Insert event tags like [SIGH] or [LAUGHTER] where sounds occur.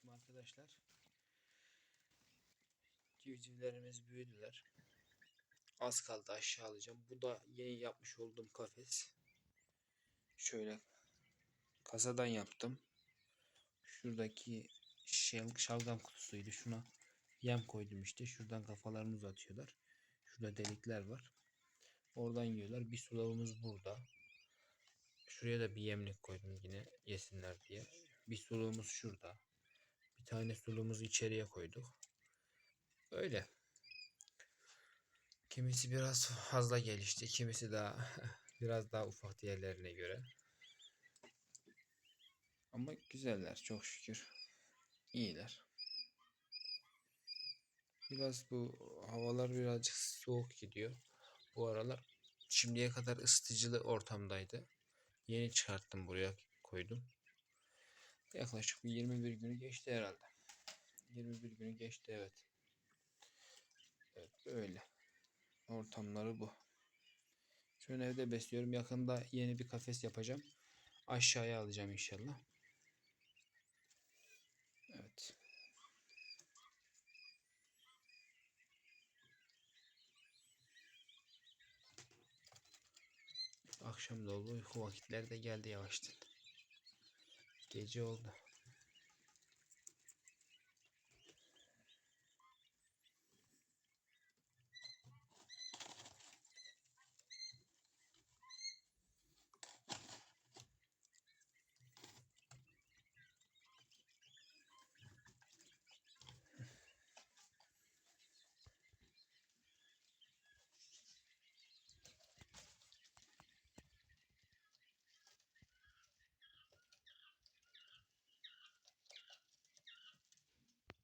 Selamünaleyküm arkadaşlar. Civcivlerimiz büyüdüler. Az kaldı aşağı alacağım. Bu da yeni yapmış olduğum kafes. Şöyle kasadan yaptım. Şuradaki şel, şalgam kutusuydu. Şuna yem koydum işte. Şuradan kafalarını uzatıyorlar. Şurada delikler var. Oradan yiyorlar. Bir sulavımız burada. Şuraya da bir yemlik koydum yine yesinler diye. Bir suluğumuz şurada. Bir tane suluğumuzu içeriye koyduk. Öyle. Kimisi biraz fazla gelişti. Kimisi daha [LAUGHS] biraz daha ufak diğerlerine göre. Ama güzeller çok şükür. İyiler. Biraz bu havalar birazcık soğuk gidiyor. Bu aralar şimdiye kadar ısıtıcılı ortamdaydı. Yeni çıkarttım buraya koydum. Yaklaşık bir 21 günü geçti herhalde. 21 günü geçti evet. Evet böyle. Ortamları bu. Şu evde besliyorum. Yakında yeni bir kafes yapacağım. Aşağıya alacağım inşallah. Evet. Akşam da oldu. Uyku vakitleri de geldi yavaştan. Gece oldu.